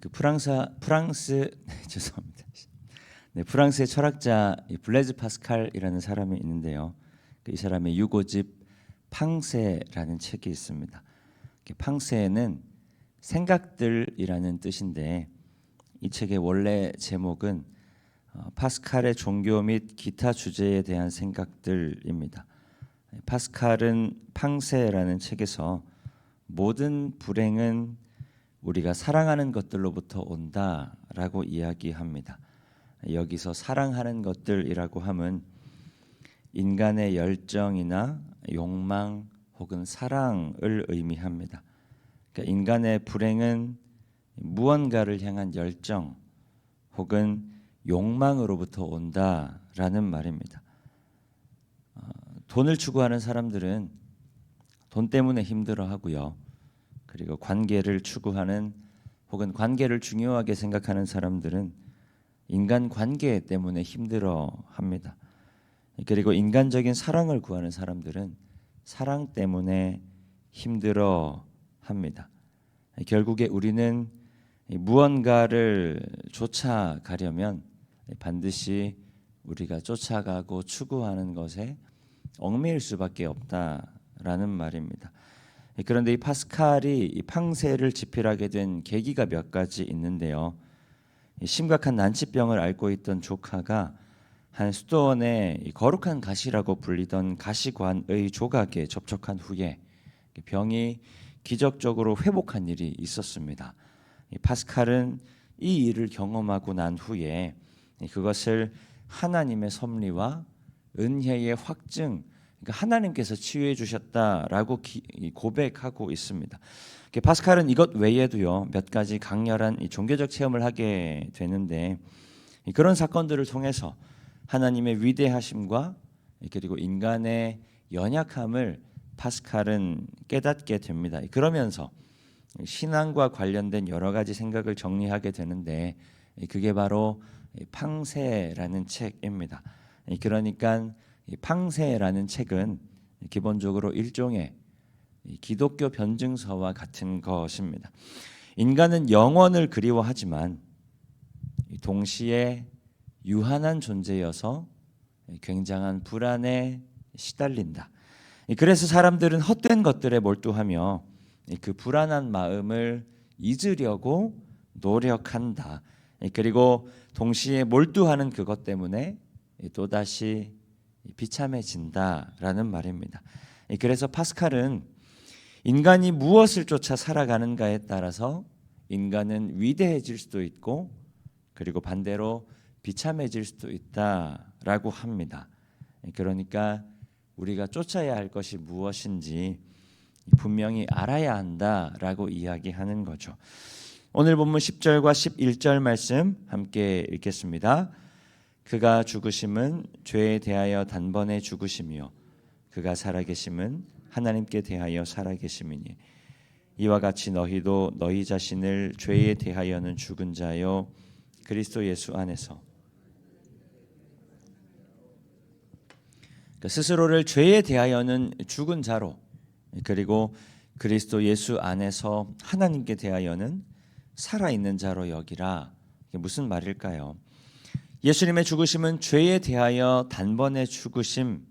그 프랑스 프랑스 죄송합니다. 네, 프랑스의 철학자 이 블레즈 파스칼이라는 사람이 있는데요. 그이 사람의 유고집 팡세라는 책이 있습니다. 팡세는 생각들이라는 뜻인데 이 책의 원래 제목은 어, 파스칼의 종교 및 기타 주제에 대한 생각들입니다. 파스칼은 팡세라는 책에서 모든 불행은 우리가 사랑하는 것들로부터 온다라고 이야기합니다. 여기서 사랑하는 것들이라고 함은 인간의 열정이나 욕망 혹은 사랑을 의미합니다. 그러니까 인간의 불행은 무언가를 향한 열정 혹은 욕망으로부터 온다라는 말입니다. 어, 돈을 추구하는 사람들은 돈 때문에 힘들어하고요. 그리고 관계를 추구하는 혹은 관계를 중요하게 생각하는 사람들은 인간 관계 때문에 힘들어 합니다. 그리고 인간적인 사랑을 구하는 사람들은 사랑 때문에 힘들어 합니다. 결국에 우리는 무언가를 쫓아가려면 반드시 우리가 쫓아가고 추구하는 것에 얽매일 수밖에 없다라는 말입니다. 그런데 이 파스칼이 이 팡세를 집필하게 된 계기가 몇 가지 있는데요. 심각한 난치병을 앓고 있던 조카가 한 수도원의 거룩한 가시라고 불리던 가시관의 조각에 접촉한 후에 병이 기적적으로 회복한 일이 있었습니다. 파스칼은 이 일을 경험하고 난 후에 그것을 하나님의 섭리와 은혜의 확증, 그러니까 하나님께서 치유해 주셨다라고 고백하고 있습니다. 파스칼은 이것 외에도요 몇 가지 강렬한 종교적 체험을 하게 되는데 그런 사건들을 통해서 하나님의 위대하심과 그리고 인간의 연약함을 파스칼은 깨닫게 됩니다. 그러면서 신앙과 관련된 여러 가지 생각을 정리하게 되는데 그게 바로 팡세라는 책입니다. 그러니까 팡세라는 책은 기본적으로 일종의 기독교 변증서와 같은 것입니다. 인간은 영원을 그리워하지만 동시에 유한한 존재여서 굉장한 불안에 시달린다. 그래서 사람들은 헛된 것들에 몰두하며 그 불안한 마음을 잊으려고 노력한다. 그리고 동시에 몰두하는 그것 때문에 또다시 비참해진다라는 말입니다. 그래서 파스칼은 인간이 무엇을 쫓아 살아가는가에 따라서 인간은 위대해질 수도 있고 그리고 반대로 비참해질 수도 있다라고 합니다. 그러니까 우리가 쫓아야 할 것이 무엇인지 분명히 알아야 한다라고 이야기하는 거죠. 오늘 본문 10절과 11절 말씀 함께 읽겠습니다. 그가 죽으심은 죄에 대하여 단번에 죽으심이요 그가 살아계심은 하나님께 대하여 살아계심이니 이와 같이 너희도 너희 자신을 죄에 대하여는 죽은 자요 그리스도 예수 안에서 그러니까 스스로를 죄에 대하여는 죽은 자로 그리고 그리스도 예수 안에서 하나님께 대하여는 살아 있는 자로 여기라. 무슨 말일까요? 예수님의 죽으심은 죄에 대하여 단번에 죽으심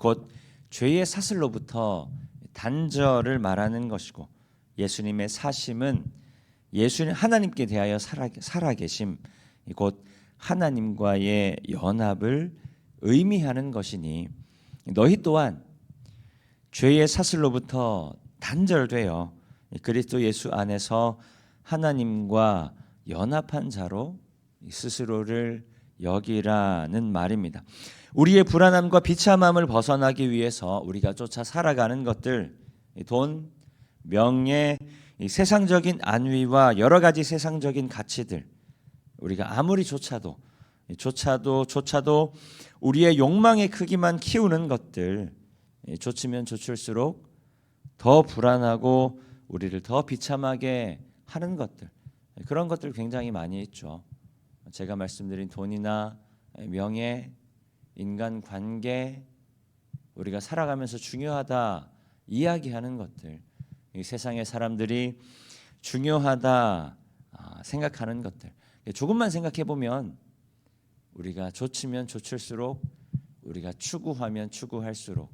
곧 죄의 사슬로부터 단절을 말하는 것이고 예수님의 사심은 예수님 하나님께 대하여 살아, 살아 계심 곧 하나님과의 연합을 의미하는 것이니 너희 또한 죄의 사슬로부터 단절되어 그리스도 예수 안에서 하나님과 연합한 자로 스스로를 여기라는 말입니다. 우리의 불안함과 비참함을 벗어나기 위해서 우리가 쫓아 살아가는 것들, 돈, 명예, 세상적인 안위와 여러 가지 세상적인 가치들, 우리가 아무리 쫓아도 조차도 조차도 우리의 욕망의 크기만 키우는 것들 쫓으면 쫓을수록 더 불안하고 우리를 더 비참하게 하는 것들 그런 것들 굉장히 많이 있죠. 제가 말씀드린 돈이나 명예, 인간 관계 우리가 살아가면서 중요하다 이야기하는 것들 이 세상의 사람들이 중요하다 아, 생각하는 것들. 조금만 생각해 보면 우리가 좋치면 좋을수록 우리가 추구하면 추구할수록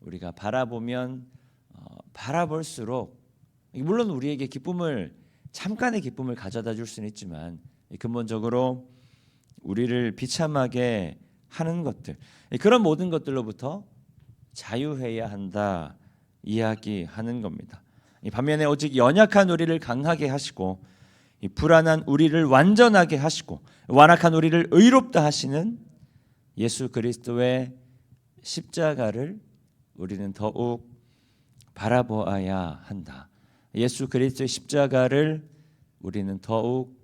우리가 바라보면 어, 바라볼수록 물론 우리에게 기쁨을 잠깐의 기쁨을 가져다 줄 수는 있지만 근본적으로 우리를 비참하게 하는 것들 그런 모든 것들로부터 자유해야 한다 이야기하는 겁니다. 반면에 오직 연약한 우리를 강하게 하시고 불안한 우리를 완전하게 하시고 완악한 우리를 의롭다 하시는 예수 그리스도의 십자가를 우리는 더욱 바라보아야 한다. 예수 그리스도의 십자가를 우리는 더욱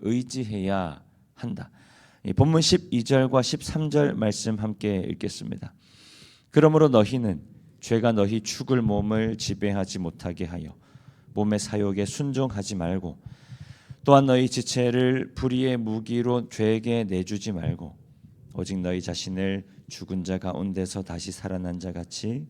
의지해야 한다. 본문 12절과 13절 말씀 함께 읽겠습니다. 그러므로 너희는 죄가 너희 죽을 몸을 지배하지 못하게 하여 몸의 사욕에 순종하지 말고 또한 너희 지체를 불의의 무기로 죄에게 내주지 말고 오직 너희 자신을 죽은 자 가운데서 다시 살아난 자 같이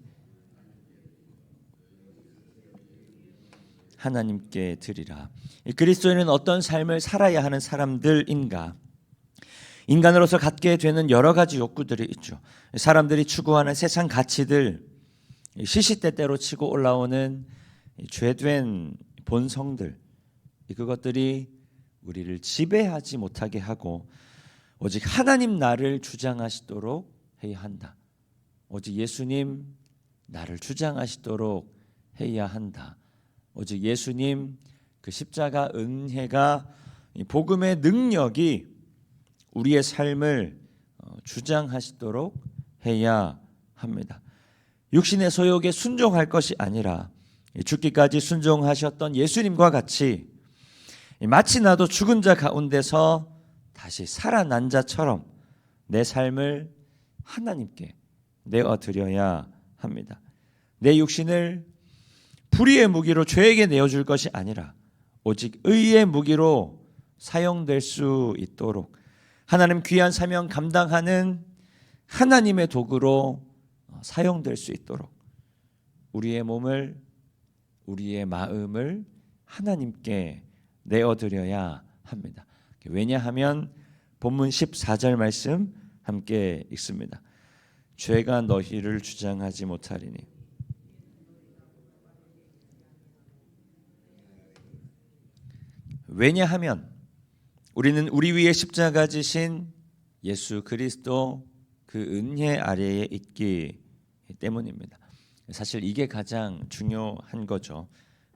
하나님께 드리라. 그리스도인은 어떤 삶을 살아야 하는 사람들인가? 인간으로서 갖게 되는 여러 가지 욕구들이 있죠. 사람들이 추구하는 세상 가치들, 시시때때로 치고 올라오는 죄된 본성들, 그것들이 우리를 지배하지 못하게 하고 오직 하나님 나를 주장하시도록 해야 한다. 오직 예수님 나를 주장하시도록 해야 한다. 오직 예수님 그 십자가 은혜가 복음의 능력이 우리의 삶을 어, 주장하시도록 해야 합니다. 육신의 소욕에 순종할 것이 아니라 죽기까지 순종하셨던 예수님과 같이 마치 나도 죽은 자 가운데서 다시 살아난 자처럼 내 삶을 하나님께 내어 드려야 합니다. 내 육신을 불의의 무기로 죄에게 내어줄 것이 아니라 오직 의의 무기로 사용될 수 있도록 하나님 귀한 사명 감당하는 하나님의 도구로 사용될 수 있도록 우리의 몸을 우리의 마음을 하나님께 내어드려야 합니다. 왜냐하면 본문 14절 말씀 함께 읽습니다. 죄가 너희를 주장하지 못하리니 왜냐하면 우리는 우리 위에 십자가 지신 예수 그리스도 그 은혜 아래에 있기 때문입니다. 사실 이게 가장 중요한 거죠.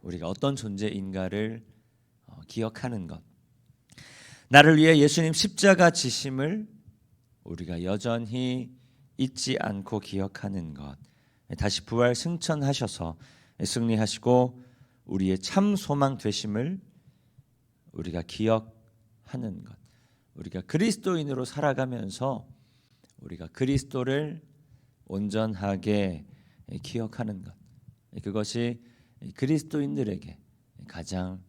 우리가 어떤 존재인가를 어, 기억하는 것. 나를 위해 예수님 십자가 지심을 우리가 여전히 잊지 않고 기억하는 것. 다시 부활 승천하셔서 승리하시고 우리의 참 소망 되심을 우리가 기억하는 것. 우리가 그리스도인으로 살아가면서 우리가 그리스도를 온전하게 기억하는 것. 그것이 그리스도인들에게 가장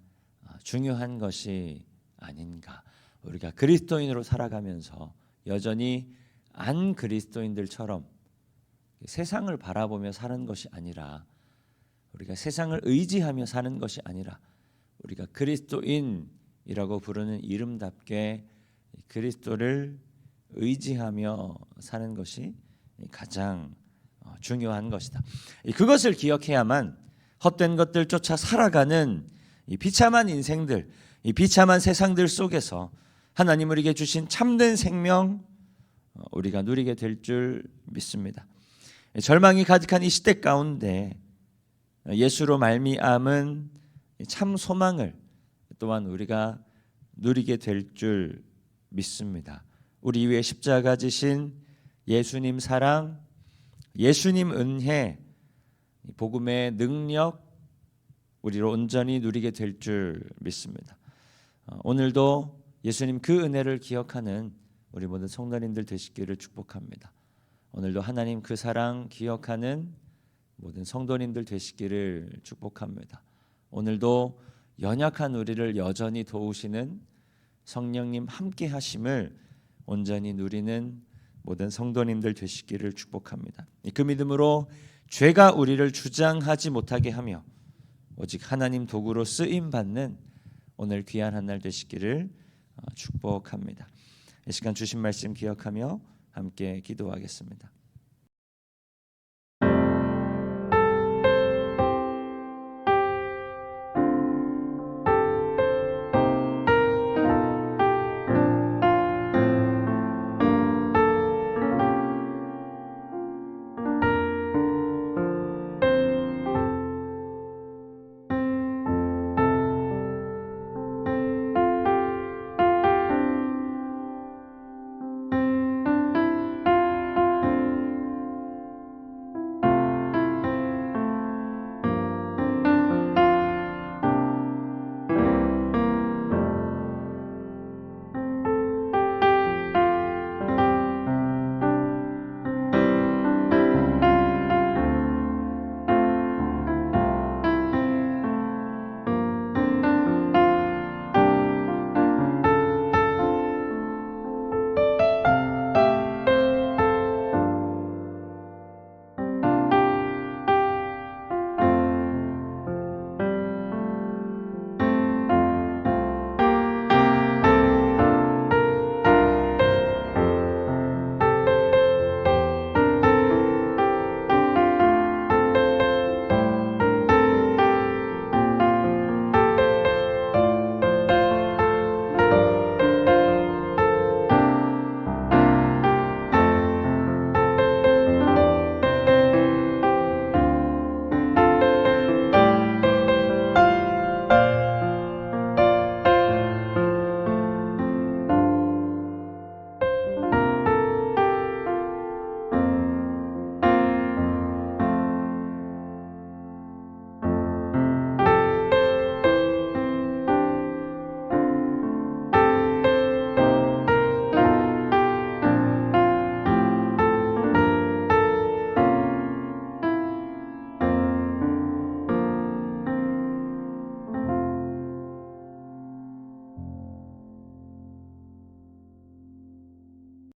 중요한 것이 아닌가. 우리가 그리스도인으로 살아가면서 여전히 안 그리스도인들처럼 세상을 바라보며 사는 것이 아니라 우리가 세상을 의지하며 사는 것이 아니라 우리가 그리스도인이라고 부르는 이름답게 그리스도를 의지하며 사는 것이 가장 어, 중요한 것이다. 그것을 기억해야만 헛된 것들 쫓아 살아가는 이 비참한 인생들, 이 비참한 세상들 속에서 하나님 우리에게 주신 참된 생명 어, 우리가 누리게 될 줄 믿습니다. 절망이 가득한 이 시대 가운데 예수로 말미암은 참 소망을 또한 우리가 누리게 될 줄 믿습니다. 우리 위에 십자가 지신 예수님 사랑, 예수님 은혜, 복음의 능력 우리로 온전히 누리게 될 줄 믿습니다. 어, 오늘도 예수님 그 은혜를 기억하는 우리 모든 성도님들 되시기를 축복합니다. 오늘도 하나님 그 사랑 기억하는 모든 성도님들 되시기를 축복합니다. 오늘도 연약한 우리를 여전히 도우시는 성령님 함께 하심을 온전히 누리는 모든 성도님들 되시기를 축복합니다. 그 믿음으로 죄가 우리를 주장하지 못하게 하며 오직 하나님 도구로 쓰임 받는 오늘 귀한 한 날 되시기를 어, 축복합니다. 이 시간 주신 말씀 기억하며 함께 기도하겠습니다.